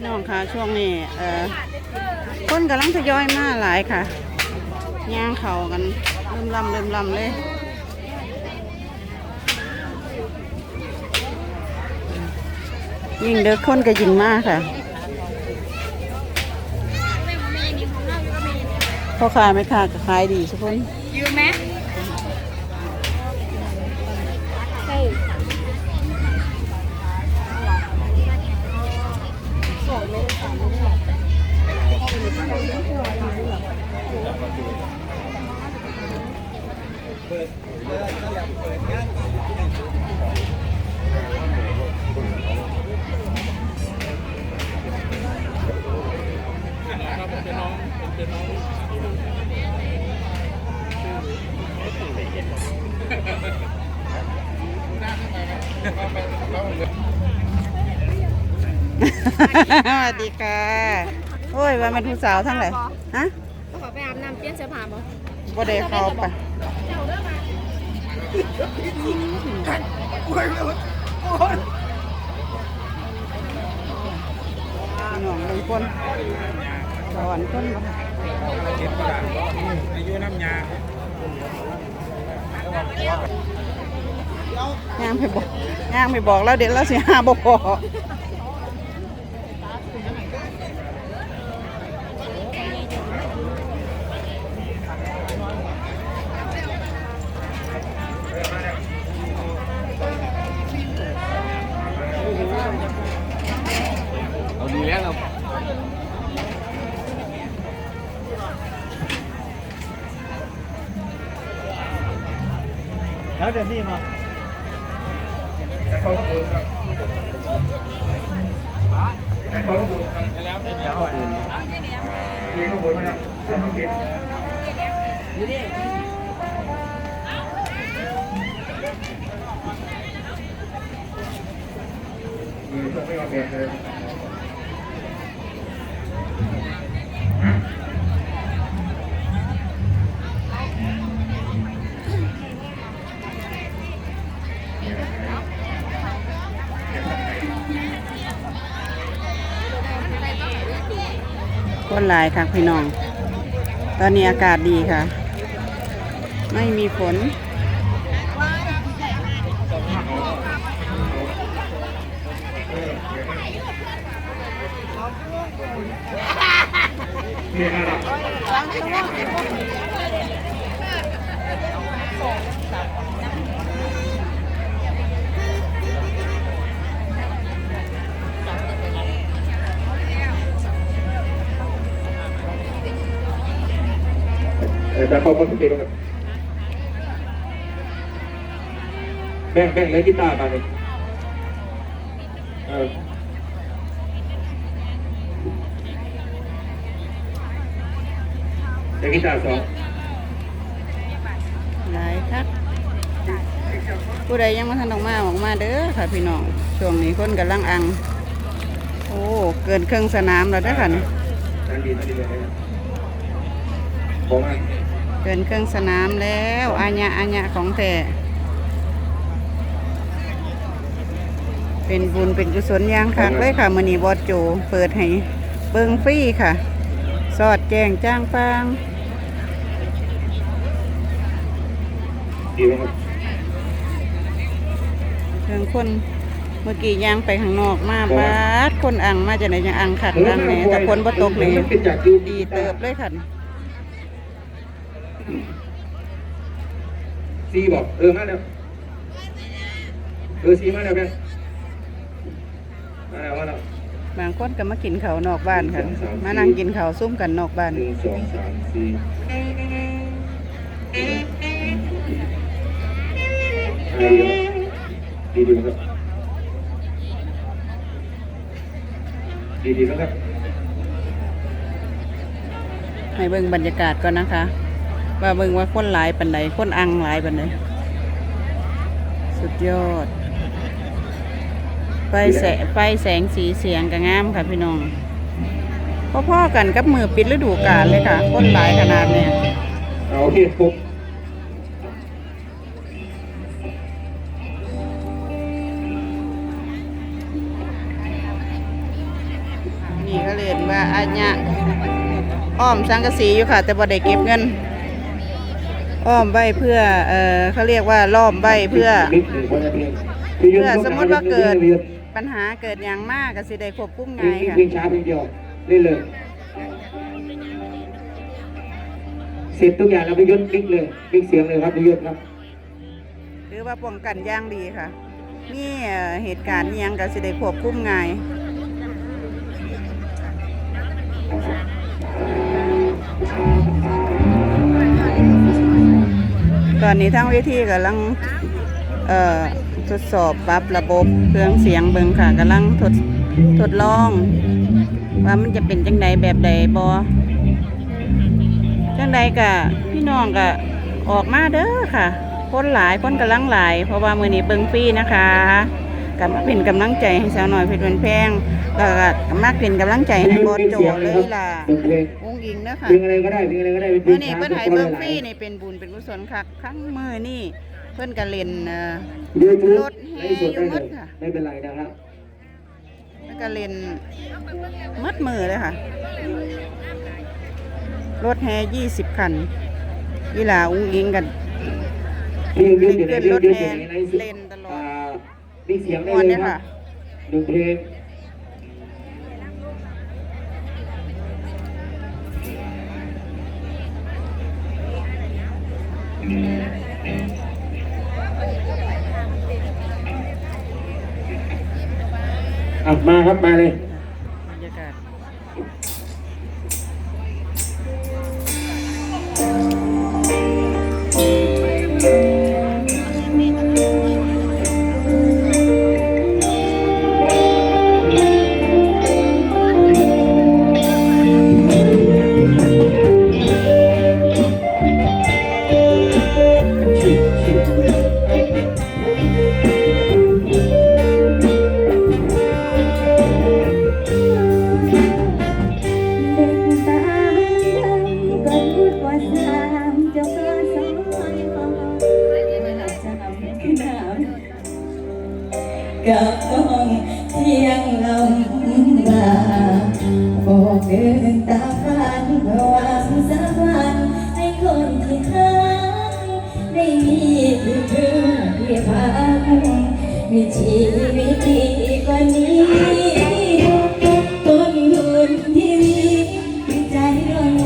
พี่น้องค่ะช่วงนี้เอ่อคนกำลังทยอยมาหลายค่ะย่างเขากันเริ่มลำเริ่มลำเลยยิ่งเด็กคนก็ยิ่งมากค่ะพ่อค้าไม่ค้าก็ขายดีทุกคนยืมไหม สวัสดีค่ะ โอ้ยว่าเป็นผู้สาวทั้งไหนฮะ ก็ขอไปอาบน้ำเปลี่ยนเสื้อผ้าบ่ บ่ได้เข้าไปพี่น้องลุงคนสอนคนบ่อายุน้ำยายางไปบอกยางไปบอกแล้วเดี๋ยวเราสิหาบ่พอ แล้วเดี๋ยวนี่มาแล้วเดี๋ยวอื่น คนหลายค่ะพี่น้อง ตอนนี้อากาศดีค่ะ ไม่มีฝน จะเข้าคอนเสิร์ตครับแบ่งแบ่งเล่นกีตาร์มาเลยเออเล่นกีตาร์สองหลายครับผู้ใดยังมาทันออกมาออกมาเด้อค่ะพี่น้องช่วงนี้คนกำลังอัง โอ้เกินครึ่งสนามแล้วเด้อค่ะนี่นั่นดีนั่นดีเลยนะผมอะ เกินครึ่งสนามแล้วอาญะอาญะของแท้เป็นบุญเป็นกุศลอย่างคักเลยค่ะมื้อนี้บอสโจเปิดให้เบิ่งฟรีค่ะ สอดแจ้งจ้างปางดีไหมครับเพิ่งคนเมื่อกี้ย่างไปข้างนอกมาบาดคนอังมาจากไหนยังอังขัดอังแหน่แต่คนบ่ตกเลยมันเป็นจากยูดีเติบเลยค่ะ ซีบอกเออมาแล้วเออซีมาแล้วแกมาแล้วมาแล้วบางคนก็มากินเขาวนอกบ้านค่ะ มานั่งกินเขาวซุ่มกันนอกบ้านหนึ่งสองสามสี่ดีดีครับดีดีนะครับให้เบิ่งบรรยากาศก่อนนะคะ ว่าเบิ่งว่าคนหลายปันใดคนอังหลายปันใดสุดยอดไฟแสงไฟแสงสีเสียงก็งามค่ะพี่น้องพ่อๆกันกับมือปิดฤดูกาลเลยค่ะ คนหลายขนาดเนี้ยเอาโอเคครบนี่ก็เรียนว่าอาญะอ้อมสังกะสีอยู่ค่ะ แต่บ่ได้เก็บเงิน อ้อมใบเพื่อเอ่อเขาเรียกว่าล้อมใบเพื่อบิ๊กหนึ่งคนละเพลงเพื่อสมมุติว่าเกิดปัญหาเกิดอย่างมากก็สิได้ควบคุมเพลง่างยค่ะเพลงช้าเพลงเดียวเล่นเลยเสร็จทุกอย่างแล้วพี่ยศบิ๊กเลยบิ๊กเสียงเลยครับพี่ยศครับหรือว่าป้องกันอย่างดีค่ะ มีเอ่อเหตุการณ์อิหยังก็สิได้ควบคุมง่าย อนนี้ทั้งเวทีกำลังเอ่อทดสอบปรับระบบเครื่องเสียงเบิงค่ะกำลังทดทดลอง ว่ามันจะเป็นจังใดแบบใดบอจังใดกะพี่น้องกะออกมาเด้อค่ะคนหลายคนกำลังหลาย เพราะว่ามือนี้เบิงฟรีนะคะกับมาเป็นกำลังใจให้สาวหน่อยเพชรวันแพงแล้วก็มาเป็นกำลังใจให้บอสโจเลยล่ะ เป็นเพลงวงอิงเด้อค่ะเพลงอะไรก็ได้เพลงอะไรก็ได้เป็นเพลเมื่องนี้ช้าเพิ่นให้เพลเบิ่งงหฟลารียนี่เป็นบุญเป็นกุศลคักครั้งมือนี่เพิ่นก็เล่นเอ่อ ยูทูบรถแห่ไลฟ์สดได้อยู่หมเลดยค่ะ ไม่เป็นไรนะครับแล้วก็เล่นมัดมือเลยค่ะ รถแห่ยี่สิบคันยีหลาอุ้งอิงกันพี่ยุทธอยู่ในขึ้นพี่รยุถทธอยู่แห่ในไลฟ์สดเล่นตลออ่าดมีเสียงได้ม่วนเลเนี่ยยครัค่ะ บหนึ่งเพลง อะมาครับมาเลย กับต้องเที่ยงลำบากโอ้เกินตาฝันเพราะหวังสักวันให้คนที่รักได้มีที่พึ่งที่พักมีชีวิตดีกว่านี้